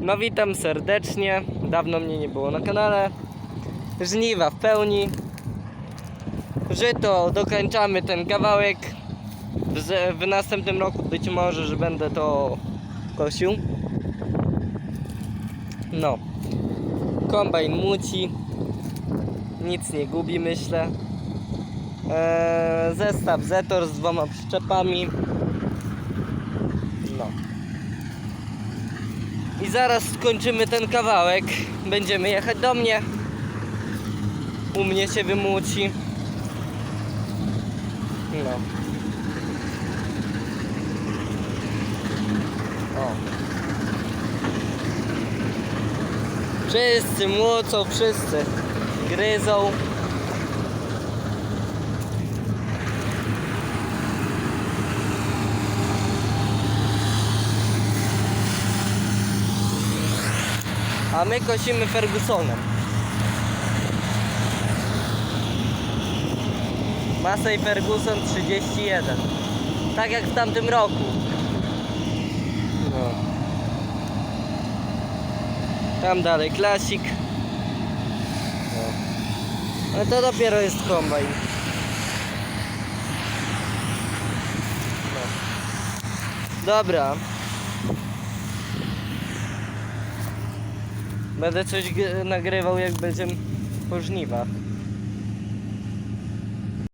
No witam serdecznie. Dawno mnie nie było na kanale. Żniwa w pełni. Żyto, dokończamy ten kawałek. W, w następnym roku być może, że będę to kosił. No. Kombajn muci. Nic nie gubi, myślę. Eee, zestaw Zetor z dwoma przyczepami. No. I zaraz skończymy ten kawałek. Będziemy jechać do mnie. U mnie się wymuci. No. O. Wszyscy młocą, wszyscy gryzą. A my kosimy Fergusonem. Massey Ferguson 31. Tak jak w tamtym roku. No. Tam dalej klasik. No. Ale to dopiero jest kombajn. No. Dobra. Będę coś nagrywał jak będziemy po żniwach.